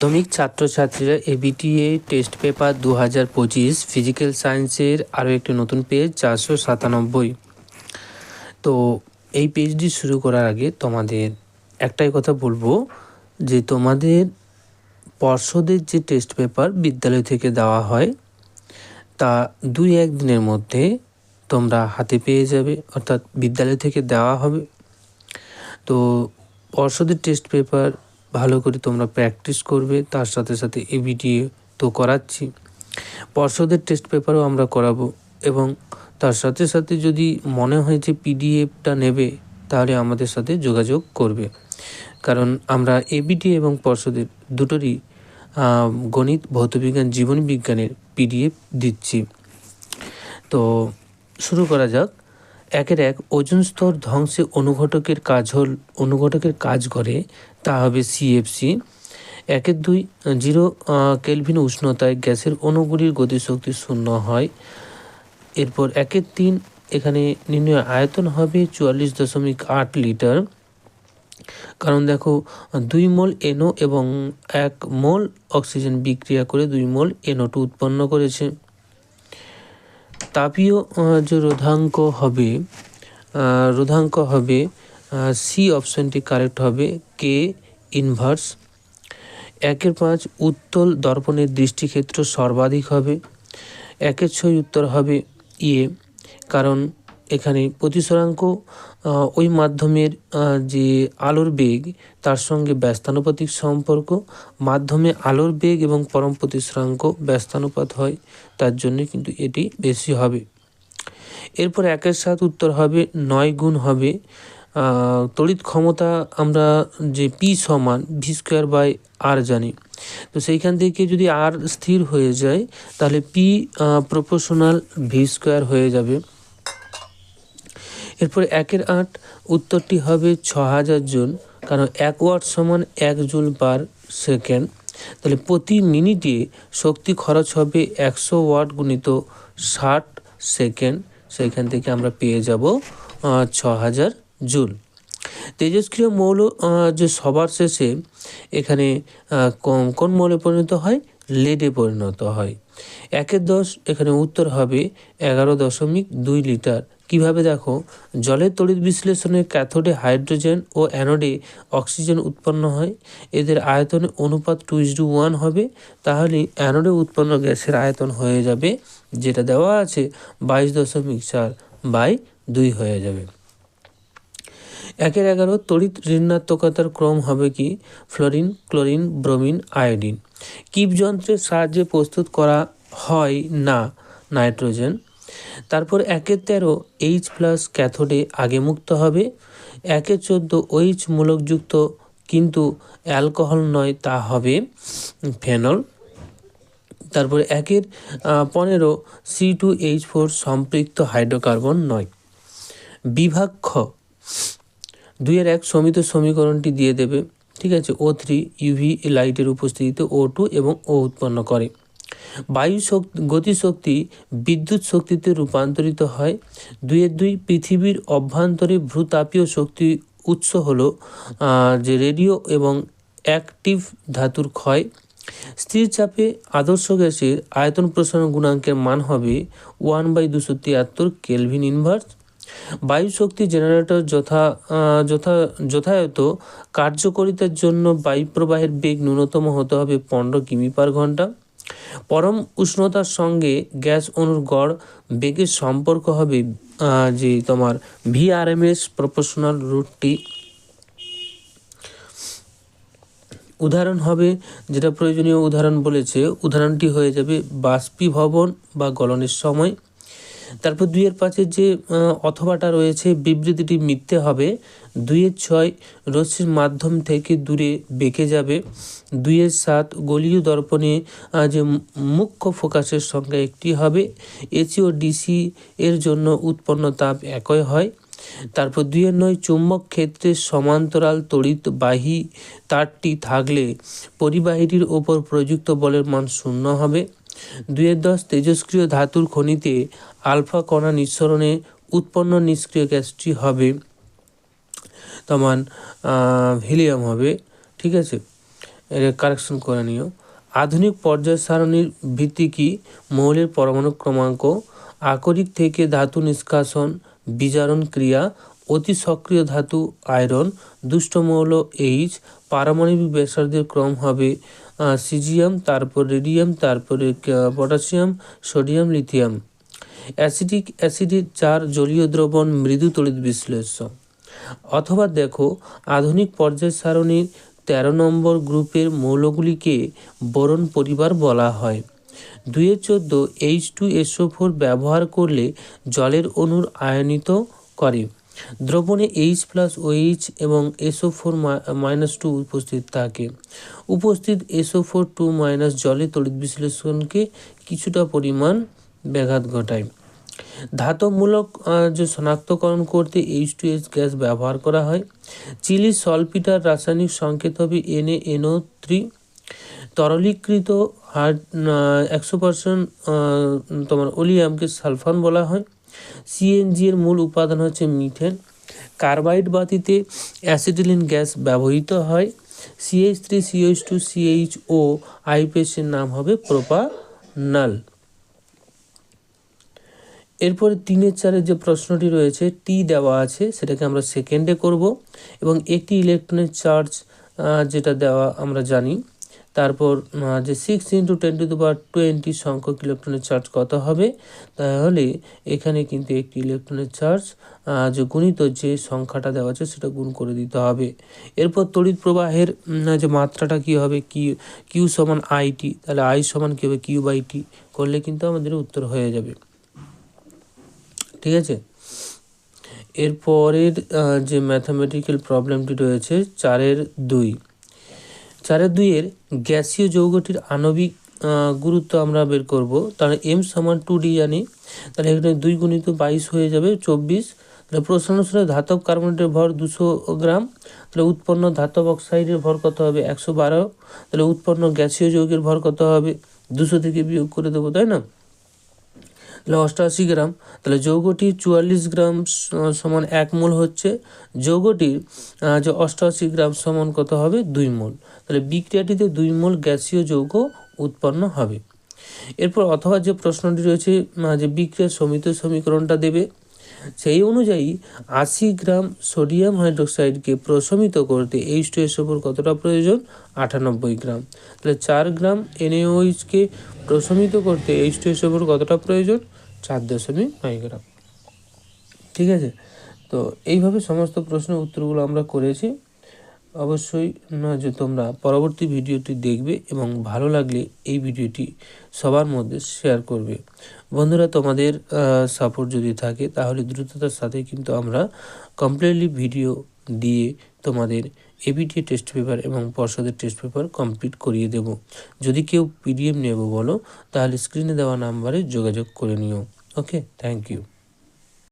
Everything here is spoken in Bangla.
মাধ্যমিক ছাত্রছাত্রীরা এবিটিএ টেস্ট পেপার দু হাজার পঁচিশ ফিজিক্যাল সায়েন্সের আরও একটি নতুন পেজ চারশো সাতানব্বই। তো এই পেজটি শুরু করার আগে তোমাদের একটাই কথা বলব যে তোমাদের পর্ষদের যে টেস্ট পেপার বিদ্যালয় থেকে দেওয়া হয়, তা দুই এক দিনের মধ্যে তোমরা হাতে পেয়ে যাবে, অর্থাৎ বিদ্যালয় থেকে দেওয়া হবে। তো পর্ষদের টেস্ট পেপার ভালো করে তোমরা প্র্যাকটিস করবে, তার সাথে সাথে এবিটিএ তো করাচ্ছি। পর্ষদের টেস্ট পেপারও আমরা করাবো এবং তার সাথে সাথে যদি মনে হয় যে পিডিএফটা নেবে, তাহলে আমাদের সাথে যোগাযোগ করবে। কারণ আমরা এবিটি এবং পর্ষদের দুটোরই গণিত, ভৌতবিজ্ঞান, জীবন বিজ্ঞানের পিডিএফ দিচ্ছি। তো শুরু করা যাক। একের এক ওজন স্তর ধ্বংসে অনুঘটকের কাজ হল, অনুঘটকের কাজ করে, তা হবে সিএফসি একের দুই, জিরো কেলভিন উষ্ণতায় গ্যাসের অণুগুলির গতিশক্তি শূন্য হয়। এরপর একের তিন, এখানে নির্ণয় আয়তন হবে চুয়াল্লিশ দশমিক আট লিটার। কারণ দেখো, দুই মোল এনও এবং এক মোল অক্সিজেন বিক্রিয়া করে দুই মোল এনও টু উৎপন্ন করেছে। তাপীয় যে রোধাঙ্ক হবে রোধাঙ্ক হবে সি অপশানটি কারেক্ট হবে কে ইনভার্স একের পাঁচ, উত্তল দর্পণের দৃষ্টিক্ষেত্র সর্বাধিক হবে। একের ছয়, উত্তর হবে ইয়ে কারণ এখানে প্রতিসরাঙ্ক ওই মাধ্যমের যে আলোর বেগ, তার সঙ্গে ব্যস্তানুপাতিক সম্পর্ক, মাধ্যমে আলোর বেগ এবং পরম প্রতিসরাঙ্ক ব্যস্তানুপাত হয়, তার জন্য কিন্তু এটি বেশি হবে। এরপর একের সাথ উত্তর হবে নয় গুণ হবে তড়িৎ ক্ষমতা আমরা যে পি সমান ভি স্কোয়ার বাই আর জানি। তো সেইখান থেকে যদি আর স্থির হয়ে যায়, তাহলে পি প্রপোর্শনাল ভি স্কোয়ার হয়ে যাবে। এরপর একের আট, উত্তরটি হবে ছ হাজার জুল, কারণ এক ওয়াট সমান এক জুল পার সেকেন্ড। তাহলে প্রতি মিনিটে শক্তি খরচ হবে একশো ওয়াট গুণিত ষাট সেকেন্ড। সেখান থেকে আমরা পেয়ে যাব ছ হাজার জুল। তেজস্ক্রিয় মৌল যে সবার শেষে এখানে কোন মৌলে পরিণত হয় লেডে পরিণত হয়। একের দশ, এখানে উত্তর হবে এগারো দশমিক দুই লিটার। কীভাবে দেখো? জলের তড়িৎ বিশ্লেষণে ক্যাথোডে হাইড্রোজেন ও অ্যানোডে অক্সিজেন উৎপন্ন হয়। এদের আয়তনে অনুপাত টু ইস ওয়ান হবে। তাহলে অ্যানোডে উৎপন্ন গ্যাসের আয়তন হয়ে যাবে, যেটা দেওয়া আছে বাইশ দশমিক চার বাই দুই হয়ে যাবে। একের এগারো তড়িৎ ঋণাত্মকতার ক্রম হবে কি? Fluorine, chlorine, bromine, iodine. Kipp যন্ত্রের সাহায্যে প্রস্তুত করা হয় না নাইট্রোজেন। তারপর একের তেরো এইচ প্লাস ক্যাথোডে আগে মুক্ত হবে। একে চোদ্দ ওইচ মূলকযুক্ত, কিন্তু অ্যালকোহল নয়, তা হবে ফেনল। তারপরে একের পনেরো সি টু এইচ ফোর সম্পৃক্ত হাইড্রোকার্বন নয়। বিভাগ খ দুইয়ের এক সমিত সমীকরণটি দিয়ে দেবে, ঠিক আছে? ও থ্রি ইউভি লাইটের উপস্থিতিতে ও টু এবং ও উৎপন্ন করে। বায়ু শক্তি গতিশক্তি বিদ্যুৎ শক্তিতে রূপান্তরিত হয়। দুইয়ের দুই পৃথিবীর অভ্যন্তরে ভ্রুতাপীয় শক্তি উৎস হলো যে রেডিও এবং অ্যাক্টিভ ধাতুর ক্ষয়। স্থির চাপে আদর্শ গ্যাসের আয়তন প্রসারণ গুণাঙ্কের মান হবে ওয়ান বাই দুশো তিয়াত্তর কেলভিন ইনভার্স বায়ু শক্তি জেনারেটর যথা যথা, যথাযথ কার্যকরিতার জন্য বায়ু প্রবাহের বেগ ন্যূনতম হতে হবে পনেরো কিমি পার ঘণ্টা। পরম উষ্ণতার সঙ্গে গ্যাস অণুর গড় বেগের সম্পর্ক হবে যে তোমার ভিআরএমএস প্রপোর্শনাল রুটটি। উদাহরণ হবে, যেটা প্রয়োজনীয় উদাহরণ বলেছে, উদাহরণটি হয়ে যাবে বাষ্পীভবন বা গলনের সময়। তারপর দুইয়ের পাঁচের যে অথবাটা রয়েছে, বিবৃতিটি মিথ্যে হবে। দুইয়ের ছয় রশ্মির মাধ্যম থেকে দূরে বেঁকে যাবে। দুইয়ের সাত গলীয় দর্পণে যে মুখ্য ফোকাসের সংখ্যা একটি হবে। এসি ও ডিসি এর জন্য উৎপন্ন তাপ একই হয়। তারপর দুইয়ের নয় চুম্বক ক্ষেত্রে সমান্তরাল তড়িৎ বাহী তারটি থাকলে পরিবাহীটির ওপর প্রযুক্ত বলের মান শূন্য হবে। দুইয়ের দশ তেজস্ক্রিয় ধাতুর খনিতে আলফা কণা নিঃসরণে উৎপন্ন নিষ্ক্রিয় গ্যাসটি হবে তোমার হিলিয়াম হবে, ঠিক আছে? কারেকশন করে নিও। আধুনিক পর্যায় সারণীর ভিত্তি কি? মৌলের পরমাণু ক্রমাঙ্ক, আকরিক থেকে ধাতু নিষ্কাশন, বিজারণ ক্রিয়া, অতি সক্রিয় ধাতু আয়রন দুষ্ট মৌল এইচ পারমাণবিক ব্যাসার্ধের ক্রম হবে সিজিয়াম, তারপর রেডিয়াম, তারপরে পটাশিয়াম, সোডিয়াম, লিথিয়াম। অ্যাসিডিক অ্যাসিডের চার জলীয় দ্রবণ মৃদু তড়িৎ বিশ্লেষ্য। অথবা দেখো, আধুনিক পর্যায় সারণীর তেরো নম্বর গ্রুপের মৌলগুলিকে বোরন পরিবার বলা হয়। দুয়ে চোদ্দ এইচ টু এসও ফোর ব্যবহার করলে জলের অণুর আয়নিত করে। দ্রবণে এইচ প্লাস ওএইচ এবং এসও ফোর মাইনাস টু উপস্থিত থাকে। উপস্থিত এসও ফোর টু মাইনাস জলে তড়িৎ বিশ্লেষণকে কিছুটা পরিমাণ ব্যাঘাত ঘটায়। ধাতবমূলক যে শনাক্তকরণ করতে এইচ টু এইচ গ্যাস ব্যবহার করা হয় চিলি সলপিটার রাসায়নিক সংকেত হবে N A N O three তরলীকৃত হার্ড একশো পার্সেন্ট তোমার ওলিয়ামকে সালফান বলা হয়। সিএনজি এর মূল উপাদান হচ্ছে মিথেন। কার্বাইড বাতিতে অ্যাসিডিলিন গ্যাস ব্যবহৃত হয়। C H three C H two C H O আইপিএসের নাম হবে প্রোপানাল। এরপরে তিনের চারের যে প্রশ্নটি রয়েছে টি দেওয়া আছে, সেটাকে আমরা সেকেন্ডে করব এবং একটি ইলেকট্রনের চার্জ যেটা দেওয়া আমরা জানি। তারপর যে six into ten to power twenty সংখ্যক ইলেকট্রনের চার্জ কত হবে? তাহলে এখানে কিন্তু একটি ইলেকট্রনের চার্জ যে গুণিত যে সংখ্যাটা দেওয়া আছে সেটা গুণ করে দিতে হবে। এরপর তড়িৎ প্রবাহের যে মাত্রাটা কি হবে? কিউ কিউ সমান আইটি তাহলে আই সমান কী হবে? কিউ বাই টি করলে কিন্তু আমাদের উত্তর হয়ে যাবে। ঠিক আছে? এরপরের যে ম্যাথামেটিক্যাল প্রবলেমটি রয়েছে, চারের দুই। চারের দুইয়ের গ্যাসীয় যৌগটির আণবিক গুরুত্ব আমরা বের করব। তাহলে এম সমান টু ডি জানি। তাহলে এখানে দুই গুণিত বাইশ হয়ে যাবে চব্বিশ। তাহলে প্রশ্ন ধাতব কার্বনেটের ভর দুশো গ্রাম। তাহলে উৎপন্ন ধাতব অক্সাইডের ভর কত হবে একশো বারো। তাহলে উৎপন্ন গ্যাসীয় যৌগের ভর কত হবে? দুশো থেকে বিয়োগ করে দেবো, তাই না? তাহলে অষ্টআশি গ্রাম, তাহলে যৌগটি চুয়াল্লিশ গ্রাম সমান এক মোল হচ্ছে। যৌগটির যে অষ্টআশি গ্রাম সমান কত হবে? দুই মোল। তাহলে বিক্রিয়াটিতে দুই মোল গ্যাসীয় যৌগ উৎপন্ন হবে। এরপর অথবা যে প্রশ্নটি রয়েছে যে বিক্রিয়ার সমিত সমীকরণটা দেবে, সেই অনুযায়ী আশি গ্রাম সোডিয়াম হাইড্রোক্সাইডকে প্রশমিত করতে এইচ টু ওপর কতটা প্রয়োজন? আটানব্বই গ্রাম। তাহলে চার গ্রাম এনএইচকে প্রশমিত করতে এইচ টু ওপর কতটা প্রয়োজন? চার দশমিক নয় গ্রাম। ঠিক আছে? তো এইভাবে সমস্ত প্রশ্নের উত্তরগুলো আমরা করেছি। অবশ্যই না, যে তোমরা পরবর্তী ভিডিওটি দেখবে এবং ভালো লাগলে এই ভিডিওটি সবার মধ্যে শেয়ার করবে। বন্ধুরা, তোমাদের সাপোর্ট যদি থাকে, তাহলে দ্রুততার সাথে কিন্তু আমরা কমপ্লিটলি ভিডিও দিয়ে তোমাদের এবিটি টেস্ট পেপার এবং পর্ষদের টেস্ট পেপার কমপ্লিট করিয়ে দেব। যদি কেউ পিডিএফ নেব বলো, তাহলে স্ক্রিনে দেওয়া নাম্বারে যোগাযোগ করে নিও। Okay, thank you.